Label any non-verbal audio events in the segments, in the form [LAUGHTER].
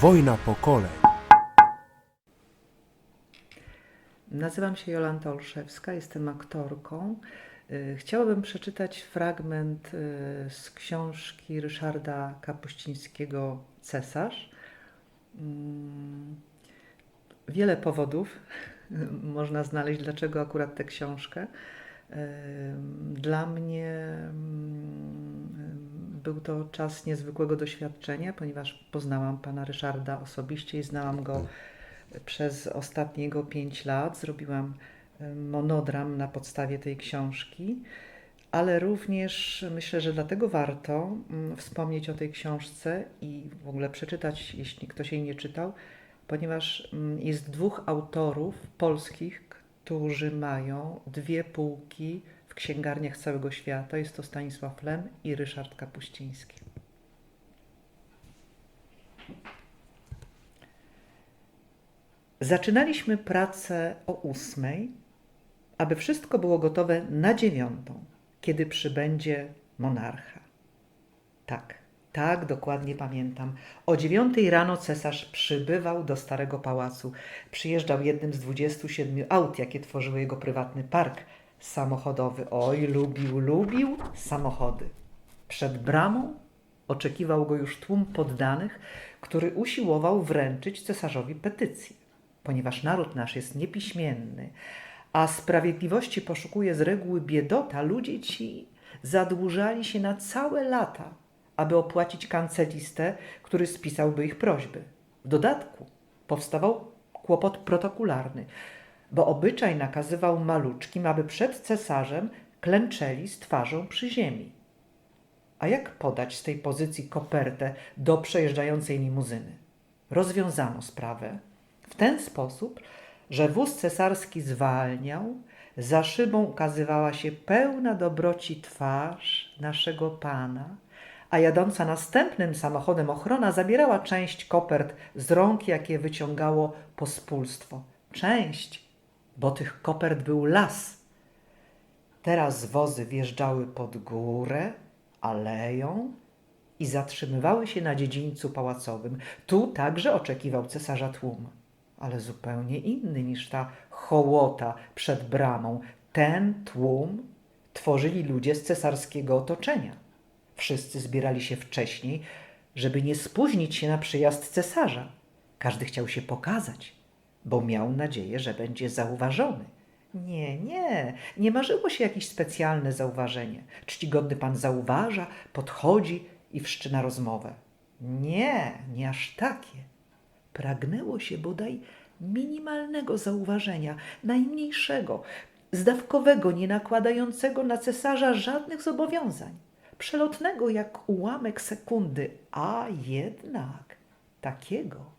Wojna pokoleń. Nazywam się Jolanta Olszewska, jestem aktorką. Y, Chciałabym przeczytać fragment y, z książki Ryszarda Kapuścińskiego Cesarz. Mm, Wiele powodów [LAUGHS] można znaleźć, dlaczego akurat tę książkę. Y, Dla mnie mm, był to czas niezwykłego doświadczenia, ponieważ poznałam pana Ryszarda osobiście i znałam go przez ostatnie jego pięć lat. Zrobiłam monodram na podstawie tej książki, ale również myślę, że dlatego warto mm, wspomnieć o tej książce i w ogóle przeczytać, jeśli ktoś jej nie czytał, ponieważ mm, jest dwóch autorów polskich, którzy mają dwie półki w księgarniach całego świata. Jest to Stanisław Lem i Ryszard Kapuściński. Zaczynaliśmy pracę o ósmej, aby wszystko było gotowe na dziewiątą, kiedy przybędzie monarcha. Tak, tak dokładnie pamiętam. O dziewiątej rano cesarz przybywał do starego pałacu. Przyjeżdżał jednym z dwudziestu siedmiu aut, jakie tworzyły jego prywatny park samochodowy. Oj, lubił, lubił samochody. Przed bramą oczekiwał go już tłum poddanych, który usiłował wręczyć cesarzowi petycję. Ponieważ naród nasz jest niepiśmienny, a sprawiedliwości poszukuje z reguły biedota, ludzie ci zadłużali się na całe lata, aby opłacić kancelistę, który spisałby ich prośby. W dodatku powstawał kłopot protokularny, bo obyczaj nakazywał maluczkim, aby przed cesarzem klęczeli z twarzą przy ziemi. A jak podać z tej pozycji kopertę do przejeżdżającej limuzyny? Rozwiązano sprawę w ten sposób, że wóz cesarski zwalniał, za szybą ukazywała się pełna dobroci twarz naszego pana, a jadąca następnym samochodem ochrona zabierała część kopert z rąk, jakie wyciągało pospólstwo. Część, bo tych kopert był las. Teraz wozy wjeżdżały pod górę, aleją i zatrzymywały się na dziedzińcu pałacowym. Tu także oczekiwał cesarza tłum, ale zupełnie inny niż ta hołota przed bramą. Ten tłum tworzyli ludzie z cesarskiego otoczenia. Wszyscy zbierali się wcześniej, żeby nie spóźnić się na przyjazd cesarza. Każdy chciał się pokazać, bo miał nadzieję, że będzie zauważony. Nie, nie, nie marzyło się jakieś specjalne zauważenie. Czcigodny pan zauważa, podchodzi i wszczyna rozmowę. Nie, nie aż takie. Pragnęło się bodaj minimalnego zauważenia, najmniejszego, zdawkowego, nie nakładającego na cesarza żadnych zobowiązań, przelotnego jak ułamek sekundy, a jednak takiego,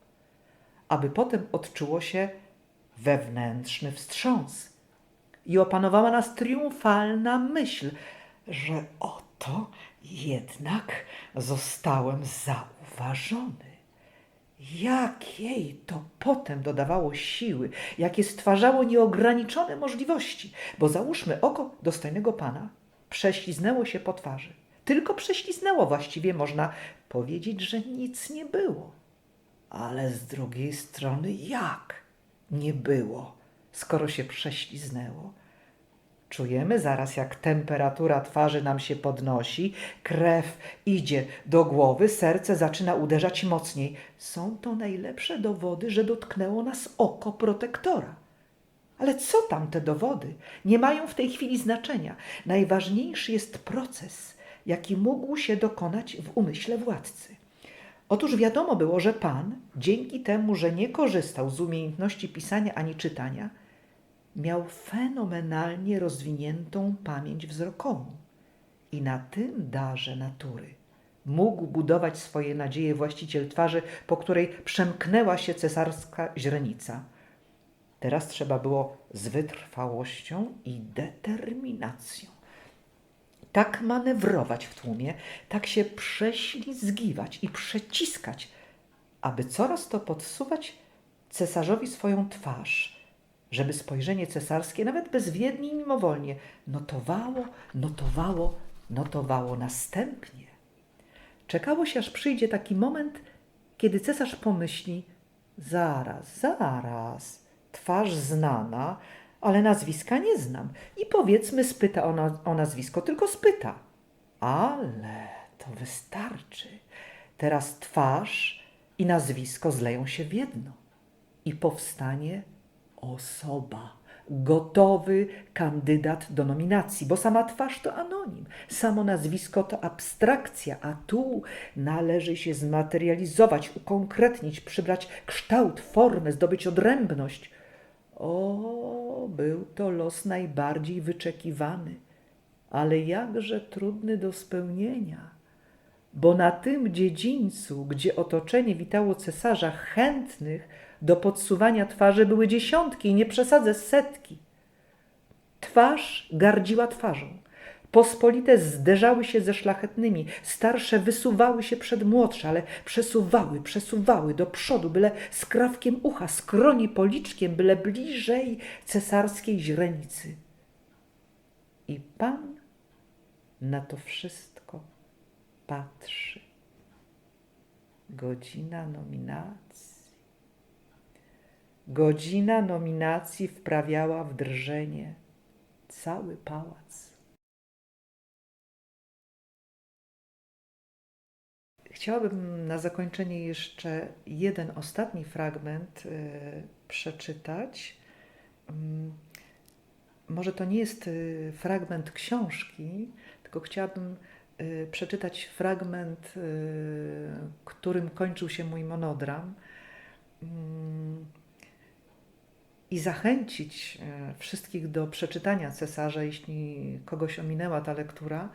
aby potem odczuło się wewnętrzny wstrząs i opanowała nas triumfalna myśl, że oto jednak zostałem zauważony. Jak jej to potem dodawało siły, jakie stwarzało nieograniczone możliwości, bo załóżmy oko dostojnego pana prześliznęło się po twarzy. Tylko prześliznęło, właściwie można powiedzieć, że nic nie było. Ale z drugiej strony jak nie było, skoro się prześliznęło? Czujemy zaraz, jak temperatura twarzy nam się podnosi, krew idzie do głowy, serce zaczyna uderzać mocniej. Są to najlepsze dowody, że dotknęło nas oko protektora. Ale co tam te dowody? Nie mają w tej chwili znaczenia. Najważniejszy jest proces, jaki mógł się dokonać w umyśle władcy. Otóż wiadomo było, że pan, dzięki temu, że nie korzystał z umiejętności pisania ani czytania, miał fenomenalnie rozwiniętą pamięć wzrokową i na tym darze natury mógł budować swoje nadzieje właściciel twarzy, po której przemknęła się cesarska źrenica. Teraz trzeba było z wytrwałością i determinacją tak manewrować w tłumie, tak się prześlizgiwać i przeciskać, aby coraz to podsuwać cesarzowi swoją twarz, żeby spojrzenie cesarskie, nawet bezwiednie i mimowolnie, notowało, notowało, notowało następnie. Czekało się, aż przyjdzie taki moment, kiedy cesarz pomyśli: Zaraz, zaraz, twarz znana, ale nazwiska nie znam. I powiedzmy, spyta o, o nazwisko, tylko spyta. Ale to wystarczy. Teraz twarz i nazwisko zleją się w jedno i powstanie osoba, gotowy kandydat do nominacji, bo sama twarz to anonim, samo nazwisko to abstrakcja, a tu należy się zmaterializować, ukonkretnić, przybrać kształt, formę, zdobyć odrębność. O, był to los najbardziej wyczekiwany, ale jakże trudny do spełnienia bo na tym dziedzińcu, gdzie otoczenie witało cesarza, chętnych do podsuwania twarzy były dziesiątki nie przesadzę setki. Twarz gardziła twarzą. Pospolite zderzały się ze szlachetnymi, starsze wysuwały się przed młodsze, ale przesuwały, przesuwały do przodu, byle skrawkiem ucha, skroni policzkiem, byle bliżej cesarskiej źrenicy. I pan na to wszystko patrzy. Godzina nominacji. Godzina nominacji wprawiała w drżenie cały pałac. Chciałabym na zakończenie jeszcze jeden ostatni fragment y, przeczytać. Mm, może to nie jest y, fragment książki, tylko chciałabym y, przeczytać fragment, którym kończył się mój monodram mm, i zachęcić wszystkich do przeczytania cesarza, jeśli kogoś ominęła ta lektura,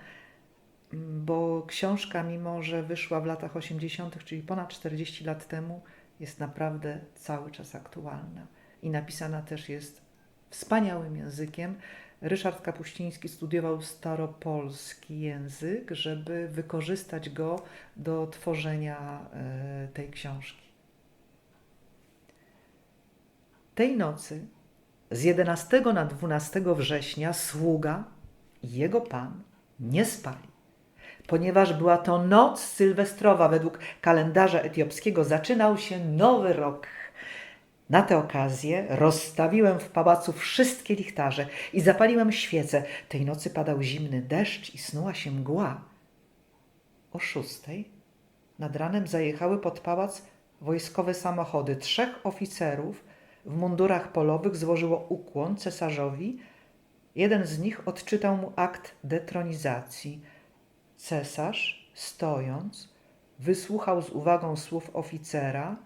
bo książka, mimo że wyszła w latach 80., czyli ponad 40 lat temu, jest naprawdę cały czas aktualna i napisana też jest wspaniałym językiem. Ryszard Kapuściński studiował staropolski język, żeby wykorzystać go do tworzenia e, tej książki. Tej nocy z 11 na 12 września sługa i jego pan nie spali, ponieważ była to noc sylwestrowa. Według kalendarza etiopskiego zaczynał się nowy rok. Na tę okazję rozstawiłem w pałacu wszystkie lichtarze i zapaliłem świece. Tej nocy padał zimny deszcz i snuła się mgła. O szóstej nad ranem zajechały pod pałac wojskowe samochody. Trzech oficerów w mundurach polowych złożyło ukłon cesarzowi. Jeden z nich odczytał mu akt detronizacji. Cesarz, stojąc, wysłuchał z uwagą słów oficera –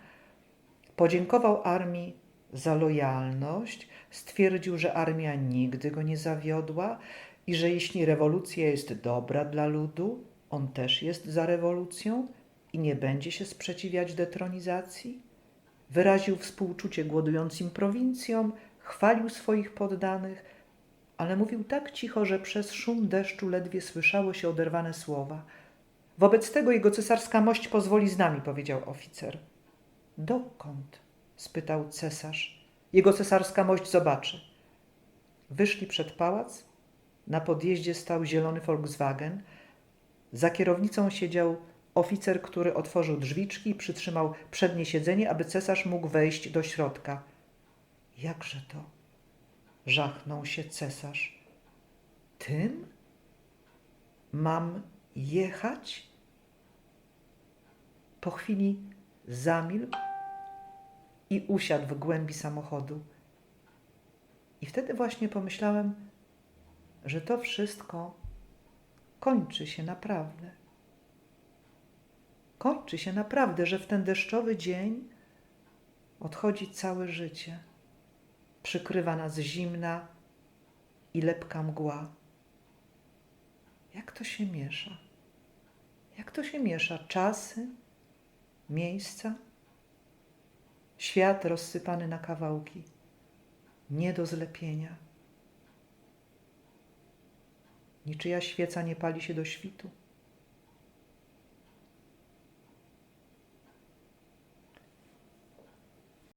Podziękował armii za lojalność, stwierdził, że armia nigdy go nie zawiodła i że jeśli rewolucja jest dobra dla ludu, on też jest za rewolucją i nie będzie się sprzeciwiać detronizacji. Wyraził współczucie głodującym prowincjom, chwalił swoich poddanych, ale mówił tak cicho, że przez szum deszczu ledwie słyszało się oderwane słowa. Wobec tego jego cesarska mość pozwoli z nami, powiedział oficer. Dokąd? spytał cesarz. Jego cesarska mość zobaczy. Wyszli przed pałac. Na podjeździe stał zielony Volkswagen. Za kierownicą siedział oficer, który otworzył drzwiczki i przytrzymał przednie siedzenie, aby cesarz mógł wejść do środka. Jakże to? Żachnął się cesarz. Tym? Mam jechać? Po chwili zamilkł i usiadł w głębi samochodu. I wtedy właśnie pomyślałem, że to wszystko kończy się naprawdę. Kończy się naprawdę, że w ten deszczowy dzień odchodzi całe życie. Przykrywa nas zimna i lepka mgła. Jak to się miesza? Jak to się miesza? Czasy, miejsca? Świat rozsypany na kawałki, nie do zlepienia. Niczyja świeca nie pali się do świtu.